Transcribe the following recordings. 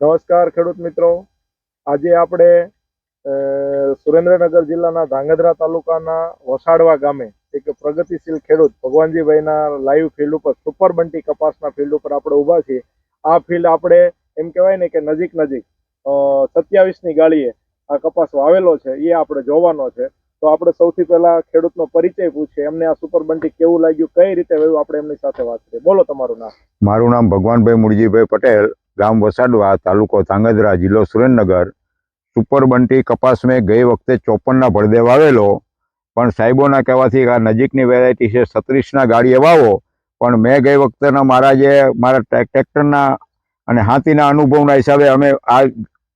નમસ્કાર ખેડૂત મિત્રો. આજે આપણે સુરેન્દ્રનગર જિલ્લાના ધાંગધ્રા તાલુકાના વસાડવા ગામે એક પ્રગતિશીલ ખેડૂત ભગવાનજીભાઈના લાઈવ ફિલ્ડ ઉપર સુપર બંટી કપાસના ફિલ્ડ ઉપર આપણે ઊભા છીએ. આ ફિલ્ડ આપણે એમ કહેવાય ને કે નજીક નજીક સત્યાવીસની ગાળીએ આ કપાસ વાવેલો છે, એ આપણે જોવાનો છે. તો આપણે સૌથી પહેલા ખેડૂતનો પરિચય પૂછીએ, એમને આ સુપર બંટી કેવું લાગ્યું, કઈ રીતે વયું, આપણે એમની સાથે વાત કરીએ. બોલો તમારું નામ. મારું નામ ભગવાનભાઈ મુળજીભાઈ પટેલ ગામ વસાડવા તાલુકો ધાંગધ્રા જિલ્લો સુરેન્દ્રનગર સુપર બંટી કપાસ મેં ગઈ વખતે ચોપનના ભળદે વાવેલો. પણ સાહેબોના કહેવાથી આ નજીકની વેરાયટી છે સત્રીસના ગાડીએ વાવો. પણ મેં ગઈ વખતેના મારા જે મારા ટ્રેક- ટ્રેક્ટરના અને હાથીના અનુભવના હિસાબે અમે આ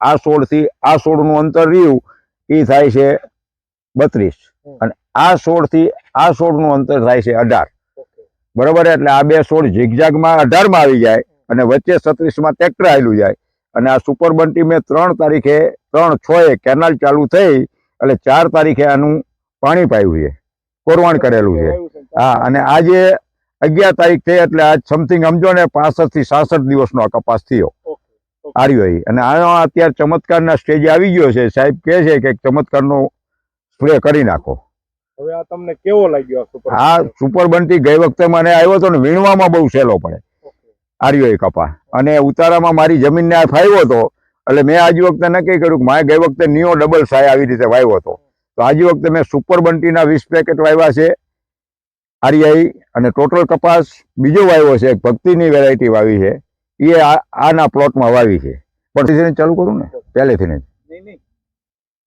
આ સોળથી આ સોળનું અંતર રહ્યું એ થાય છે બત્રીસ. અને આ સોળથી આ સોળનું અંતર થાય છે અઢાર. બરાબર બરોબર? એટલે આ બે સોળ ઝીગઝાગમાં અઢારમાં આવી જાય. અને વચ્ચે છત્રીસમાં ટ્રેક્ટર આવેલું જાય. અને આ સુપર બંટી મેં ત્રણ તારીખે ત્રણ છ એ કેનાલ ચાલુ થઈ એટલે ચાર તારીખે આનું પાણી પાયું છે. કોરવાણ કરેલું છે. હા અને આજે અગિયાર તારીખ થઈ એટલે આજ સમથિંગ સમજો ને પાસઠથી સાસઠ દિવસનો આ કપાસ થયો. આર્યો એ. અને આનો અત્યારે ચમત્કારના સ્ટેજ આવી ગયો છે. સાહેબ કહે છે કે ચમત્કારનો સ્પ્રે કરી નાખો. હવે આ તમને કેવો લાગ્યો આ સુપર બંટી ગઈ વખતે મને આવ્યો હતો ને વીણવામાં બહુ સહેલો પડે. આર્યો એ કપા. અને ઉતારામાં મારી જમીનને આ ફાવ્યો હતો. એટલે મેં આજ વખતે નક્કી કર્યું કે મારે ગઈ વખતે નિયો ડબલ સાય આવી રીતે વાવ્યો હતો. તો આજ વખતે મેં સુપર બંટીના વીસ પેકેટ વાવ્યા છે આર્યાઈ અને ટોટલ કપાસ બીજો વાવ્યો છે એક ભક્તિની વેરાયટી વાવી છે. એ આના પ્લોટમાં વાવી છે. પણ ચાલુ કરું ને પહેલેથી જ.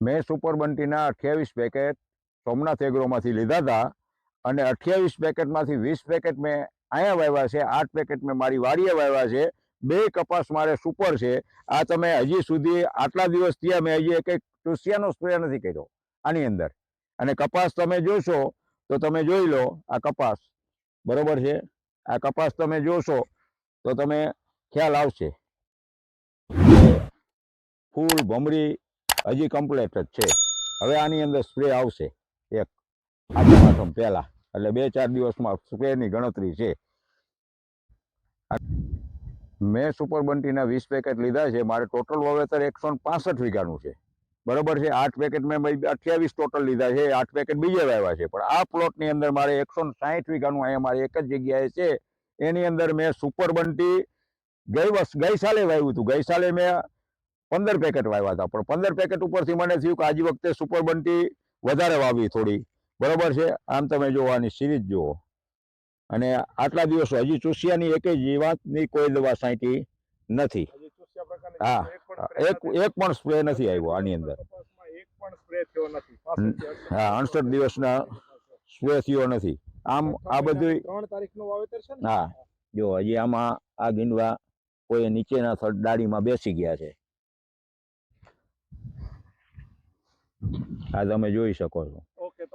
મેં સુપર બંટીના અઠ્યાવીસ પેકેટ સોમનાથ એગ્રોમાંથી લીધા હતા. અને અઠ્યાવીસ પેકેટમાંથી વીસ પેકેટ મેં અહીંયા વાવ્યા છે, આઠ પેકેટ મેં મારી વાડીએ વાવ્યા છે, બે કપાસ મારે સુપર છે. આ તમે હજી સુધી આટલા દિવસ થયા મેં હજી એક ટુસિયાનો સ્પ્રે નથી કર્યો આની અંદર. અને કપાસ તમે જોશો, તો તમે જોઈ લો, આ કપાસ બરોબર છે? આ કપાસ તમે જોશો, તો તમે ખ્યાલ આવશે. ફૂલ ભમરી હજી કમ્પ્લેટ જ છે. હવે આની અંદર સ્પ્રે આવશે. એક આઠમ આઠમ પહેલાં. એટલે બે ચાર દિવસમાં સ્પ્રેની ગણતરી છે. આ મેં સુપર બંટીના વીસ પેકેટ લીધા છે. મારે ટોટલ વાવેતર એકસો પાસઠ વીઘાનું છે. બરાબર છે? આઠ પેકેટ મેં અઠ્યાવીસ ટોટલ લીધા છે. આઠ પેકેટ બીજે વાવ્યા છે. પણ આ પ્લોટની અંદર મારે એકસો સાહીઠ વીઘાનું અહીંયા મારે એક જ જગ્યાએ છે. એની અંદર મેં સુપર બંટી ગઈ વર્ષ ગઈ સાલે વાવ્યું હતું. ગઈ સાલે મેં પંદર પેકેટ વાવ્યા હતા. પણ પંદર પેકેટ ઉપરથી મને થયું કે આજ વખતે સુપર બંટી વધારે વાવી થોડી. બરાબર છે? આમ તમે જોવાની સિરીઝ જુઓ. અને આટલા દિવસો હજી ચૂસિયાની એક જીવાતની કોઈ દવા સાંટી નથી. હા, એક પણ એક પણ સ્પ્રે નથી આવ્યો આની અંદર. હા, અડસઠ દિવસના સ્પ્રે થયો નથી. આમ આ બધું ત્રણ તારીખનું વાવેતર છે હા જો હજી આમાં આ ગીંડવા કોઈ નીચેના થડ ડાળીમાં બેસી ગયા છે. આ તમે જોઈ શકો છો.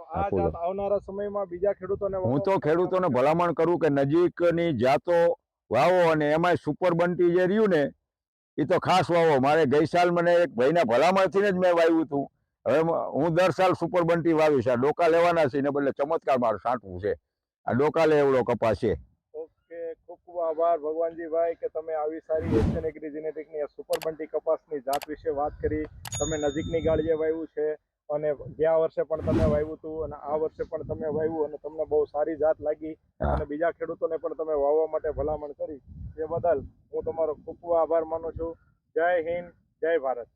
આવનારા સમયમાં બીજા ખેડૂતોને હું તો ખેડૂતોને ભલામણ કરું કે નજીકની જાતો વાવો અને એમાંય સુપર બનતી જે રહ્યું ને એ તો ખાસ વાવો. મારે ગઈ સાલ મને એક ભાઈના ભલામણથીને જ મેં વાવ્યું હતું. હવે હું દર સાલ સુપર બંટી વાવીશ. આ ડોકા લેવાના છે ને બદલે ચમત્કાર મારું સાંટવું છે. આ ડોકા લે એવડો કપાસ. છે ઓકે ખૂબ ખૂબ આભાર ભગવાનજીભાઈ કે તમે આવી સારી એશિયન એગ્રી જેનેટિકની સુપર બંટી કપાસની જાત વિશે વાત કરી. તમે નજીકની ગાળીએ વાવ્યું છે અને ગયા વર્ષે પણ તમે વાવ્યું હતું અને આ વર્ષે પણ તમે વાવ્યું અને તમને બહુ સારી જાત લાગી. અને બીજા ખેડૂતોને પણ તમે વાવવા માટે ભલામણ કરી. એ બદલ હું તમારો ખૂબ ખૂબ આભાર માનું છું. જય હિન્દ જય ભારત.